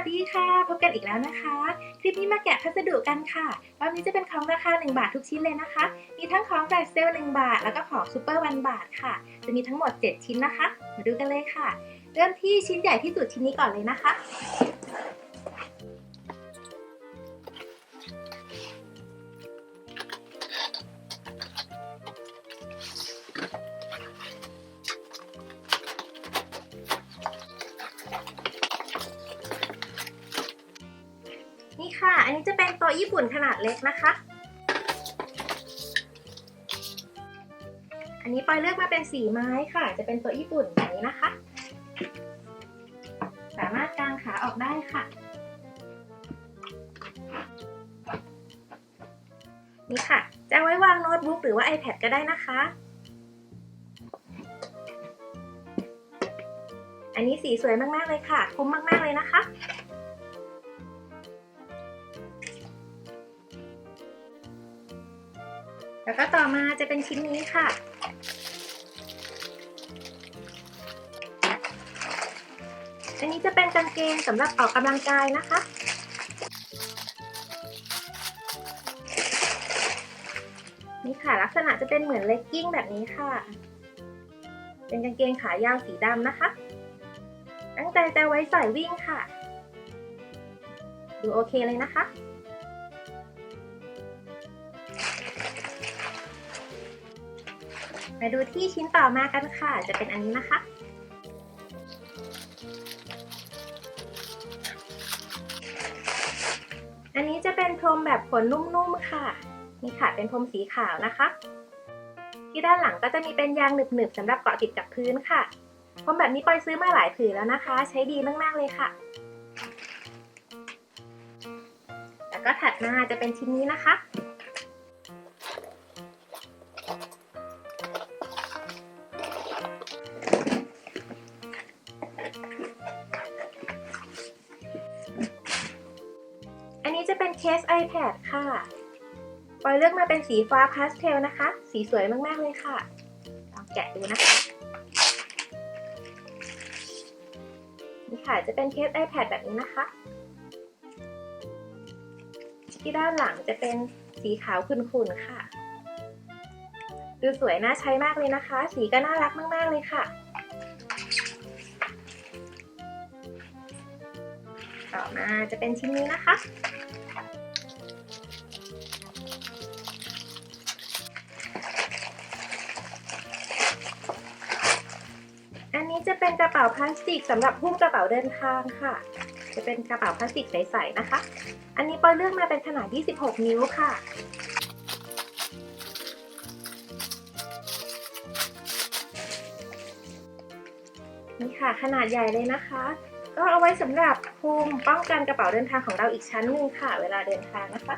สดีค่ะ พบกันอีกแล้วนะคะ คลิปนี้มาแกะพัสดุกันค่ะรอบนี้จะเป็นของราคา 1 บาททุกชิ้นเลยนะคะ มีทั้งของแฟลชเซลล์1บาท แล้วก็ของซูเปอร์วันบาทค่ะ จะมีทั้งหมด 7 ชิ้นนะคะ มาดูกันเลยค่ะ เริ่มที่ชิ้นใหญ่ที่สุดชิ้นนี้ก่อนเลยนะคะ นี่ค่ะอันนี้จะเป็นโต๊ะญี่ปุ่นขนาดเล็กนะคะ อันนี้ปอยเลือกมาเป็นสีไม้ค่ะ จะเป็นโต๊ะญี่ปุ่นแบบนี้นะคะ สามารถกางขาออกได้ค่ะ นี่ค่ะ จะไว้วางโน้ตบุ๊กหรือว่า iPad ก็ได้นะคะ อันนี้สีสวยมาก ๆ เลยค่ะ คุ้มมาก ๆ เลยนะคะ แล้วก็ต่อมาจะเป็นชิ้นนี้ค่ะ อันนี้จะเป็นกางเกงสำหรับออกกำลังกายนะคะ นี่ค่ะลักษณะจะเป็นเหมือนเลกกิ้งแบบนี้ค่ะ เป็นกางเกงขายาวสีดำนะคะ ตั้งใจจะไว้ใส่วิ่งค่ะ ดูโอเคเลยนะคะ มาดูที่ชิ้นต่อมากันค่ะ จะเป็นอันนี้นะคะ อันนี้จะเป็นพรมแบบขนนุ่มๆค่ะ นี่ค่ะเป็นพรมสีขาวนะคะ ที่ด้านหลังก็จะมีเป็นยางหนึบๆสำหรับเกาะติดกับพื้นค่ะพรมแบบนี้ปอยซื้อมาหลายผืนแล้วนะคะ ใช้ดีมากๆเลยค่ะ แล้วก็ถัดมาจะเป็นชิ้นนี้นะคะ จะเป็นเคส iPad ค่ะปอยเลือกมาเป็นสีฟ้าพาสเทลนะคะ สีสวยมาก ๆ เลยค่ะ ลองแกะดูนะคะ นี่ค่ะ จะเป็นเคส iPad แบบนี้นะคะ ที่ด้านหลังจะเป็นสีขาวขุ่นๆ ค่ะ ดูสวยน่าใช้มากเลยนะคะ สีก็น่ารักมาก ๆ เลยค่ะ ต่อมาจะเป็นชิ้นนี้นะคะ อันนี้จะเป็นกระเป๋าพลาสติกสำหรับหุ้มกระเป๋าเดินทางค่ะ จะเป็นกระเป๋าพลาสติกใสๆนะคะ อันนี้ปอยเลือกมาเป็นขนาด 26 นิ้วค่ะนี่ค่ะขนาดใหญ่เลยนะคะ ก็เอาไว้สำหรับคุมป้องกันกระเป๋าเดินทางของเราอีกชั้นหนึ่งค่ะ เวลาเดินทางนะคะ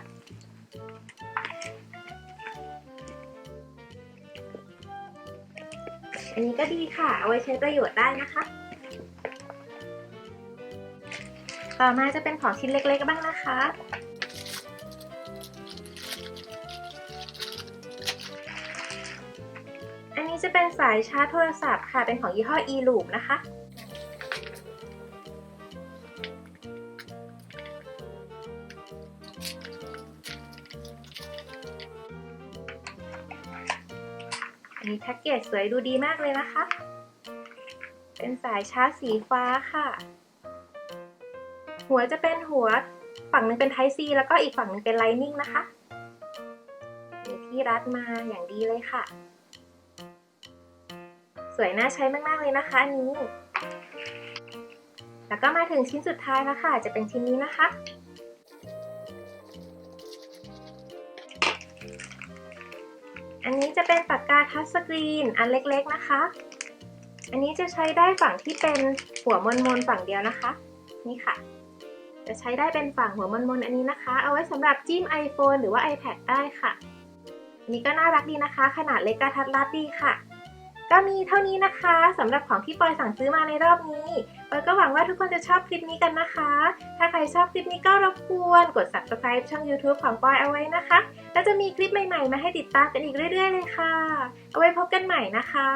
อันนี้ก็ดีค่ะ เอาไว้ใช้ประโยชน์ได้นะคะ ต่อมาจะเป็นของชิ้นเล็กๆบ้างนะคะ อันนี้จะเป็นสายชาร์จโทรศัพท์ค่ะ เป็นของยี่ห้อ e-loop นะคะ มีแพ็กเกจสวยดูดีมากเลยนะคะ เป็นสายชาร์จสีฟ้าค่ะ หัวจะเป็นหัวฝั่งหนึ่งเป็น Type C แล้วก็อีกฝั่งหนึ่งเป็น Lightning นะคะมีที่รัดมาอย่างดีเลยค่ะ สวยน่าใช้มาก ๆ เลยนะคะอันนี้ แล้วก็มาถึงชิ้นสุดท้ายแล้วค่ะ จะเป็นชิ้นนี้นะคะ จะเป็นปากกาทัชสกรีนอันเล็กๆนะคะ อันนี้จะใช้ได้ฝั่งที่เป็นหัวมนๆฝั่งเดียวนะคะ นี่ค่ะ จะใช้ได้เป็นฝั่งหัวมนๆอันนี้นะคะ เอาไว้สำหรับจิ้ม iPhone หรือว่า iPad ได้ค่ะอันนี้ก็น่ารักดีนะคะ ขนาดเล็กกระทัดรัดดีค่ะก็มีเท่านี้นะคะสำหรับของที่ปอยสั่งซื้อมาในรอบนี้ปอยก็หวังว่าทุกคนจะชอบคลิปนี้กันนะคะ ถ้าใครชอบคลิปนี้ก็รบกวนกด subscribe ช่อง YouTube ของปอยเอาไว้นะคะ แล้วจะมีคลิปใหม่ๆ มาให้ติดตามกันอีกเรื่อย ๆ เลยค่ะ เอาไว้พบกันใหม่นะคะ